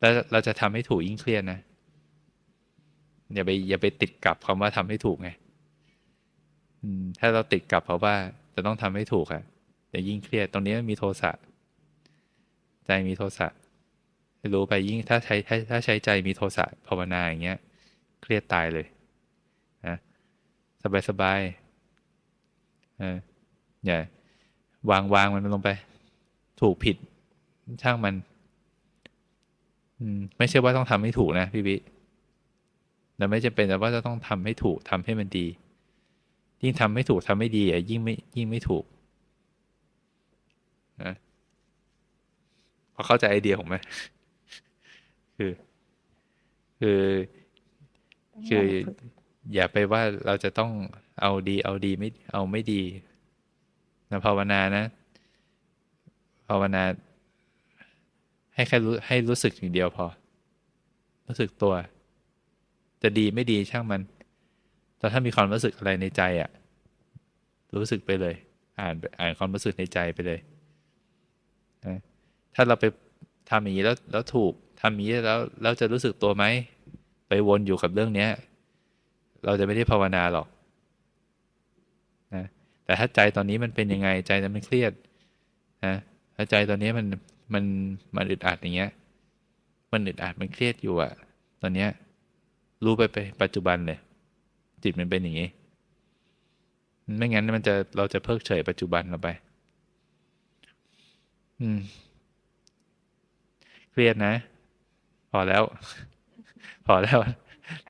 แล้วเราจะทำให้ถูกยิ่งเครียดนะอย่าไปอย่าไปติดกับคำว่าทำให้ถูกไงถ้าเราติดกับเพราะว่าจะต้องทำให้ถูกอะจะยิ่งเครียดตรงนี้มีโทสะใจมีโทสะรู้ไปยิ่งถ้าใช้ถ้าถ้าใช้ใจมีโทสะภาวนาอย่างเงี้ย เครียดตายเลยนะสบายสบายเอออย่าวางวางมันลงไป ถูกผิดช่างมัน ไม่ใช่ว่าต้องทำให้ถูกนะพี่วิแต่ไม่จำเป็นแต่ว่าจะต้องทำให้ถูกทำให้มันดี ยิ่งทำไม่ถูกทำไม่ดีอะยิ่งไม่ยิ่งไม่ถูกนะพอเข้าใจไอเดียผมไหมคือ คือคืออย่าไปว่าเราจะต้องเอาดี เอาดีไม่เอาไม่ดีนะภาวนานะ ภาวนา ให้แค่รู้ให้รู้สึกอย่างเดียวพอ รู้สึกตัว จะดีไม่ดีช่างมัน แต่ถ้ามีความรู้สึกอะไรในใจอะ่ะ รู้สึกไปเลย อ่านอ่านความรู้สึกในใจไปเลยนะถ้าเราไปทำอย่างนี้แล้วแล้วถูกทำอย่างนี้แล้วแล้วจะรู้สึกตัวไหม ไปวนอยู่กับเรื่องเนี้ย เราจะไม่ได้ภาวนาหรอกนะแต่ถ้าใจตอนนี้มันเป็นยังไงใจมันเครียดนะถ้าใจตอนนี้มัน มันมันอึดอัดอย่างเงี้ย มันอึดอัดมันเครียดอยู่อะตอนเนี้ย รู้ไปไปปัจจุบันเลยจิตมันเป็นอย่างนี้ ไม่งั้นมันจะเราจะเพิกเฉยปัจจุบันเราไป อืม เครียดนะ พอแล้ว พอแล้ว